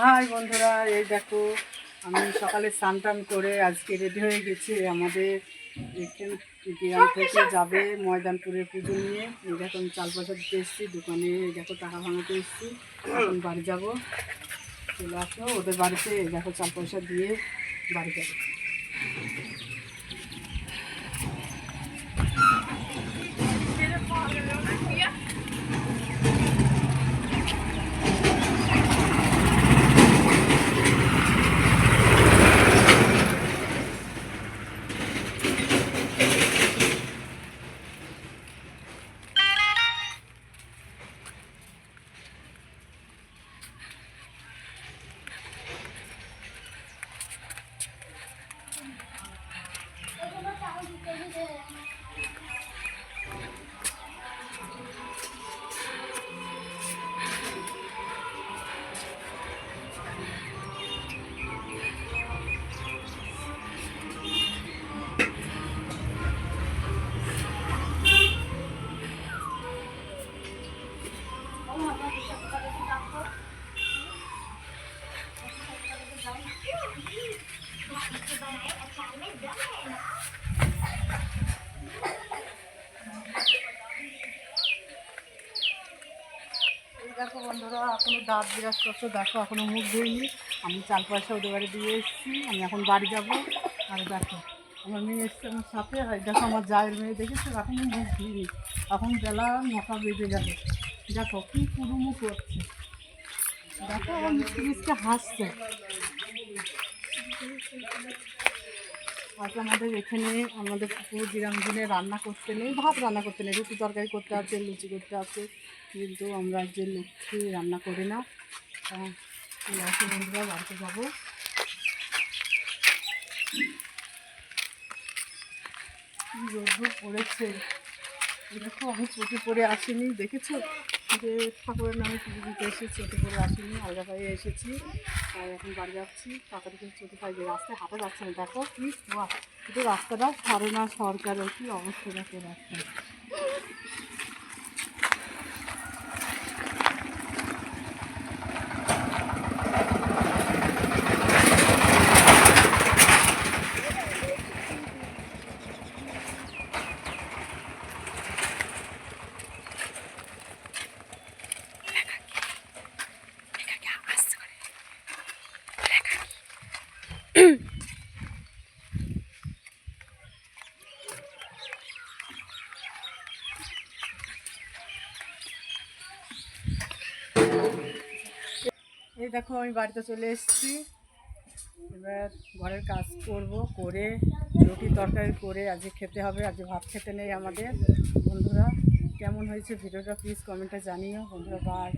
High বন্ধুরা, এই দেখো, আমি সকালে স্নান টান করে আজকে রেডি হয়ে গেছি। আমাদের গ্রাম থেকে যাবে ময়দানপুরের পুজো নিয়ে। এই দেখো, আমি চাল পয়সা দিতে এসেছি, দোকানে এই দেখো টাকা ভাঙাতে এসেছি। এখন বাড়ি যাব। চলে আসো, ওদের বাড়িতে এই দেখো চাল পয়সা দিয়ে বাড়ি যাব। দেখো বন্ধুরা, এখনও দাঁত বিরাজ করছ। দেখো, এখনও মুখ ধুইনি। আমি চাল পয়সা ওদের বাড়ি দিয়ে এসেছি। আমি এখন বাড়ি যাব। আর দেখো, আমার মেয়ে এসছে আমার সাথে। আর দেখো, আমার জায়ের মেয়ে দেখেছ? এখনও মুখ ধুইনি। এখন বেলা নটা বেজে যাবে দেখো, কী কুড়ুমু করছে। দেখো, আমার মিষ্টি মিষ্টি হাসছে। আজ আমাদের এখানে আমাদের পুকুর গ্রাম দিনে রান্না করতে নেই, ভাত রান্না করতে নেই, রুটি তরকারি করতে আছে, লুচি করতে আছে, কিন্তু আমরা যে লক্ষ্মী রান্না করি না বন্ধুরা, বাড়িতে যাব। কি রোদ্দুর পড়েছে। দেখো, আমি চোখে পরে আসিনি, দেখেছ? যে ঠাকুরের নামে পুজো দিতে এসে চোখে পরে আসিনি, আলগা পায়ে এসেছি। আর এখন বাড়ি যাচ্ছি। তাড়াতাড়ি দিকে চোখে পাই যে রাস্তায় হাঁটা যাচ্ছে না। দেখো কি রাস্তাটা ছাড়ে না সরকারের কি অবস্থা দেখো রাস্তায়। এই দেখো, আমি বাড়িতে চলে এসেছি। এবার ঘরের কাজ করব, করে রুটি তরকারি করে আজকে খেতে হবে, আজকে ভাত খেতে নেই আমাদের। বন্ধুরা, কেমন হয়েছে ভিডিওটা প্লিজ কমেন্টে জানিও। বন্ধুরা বাই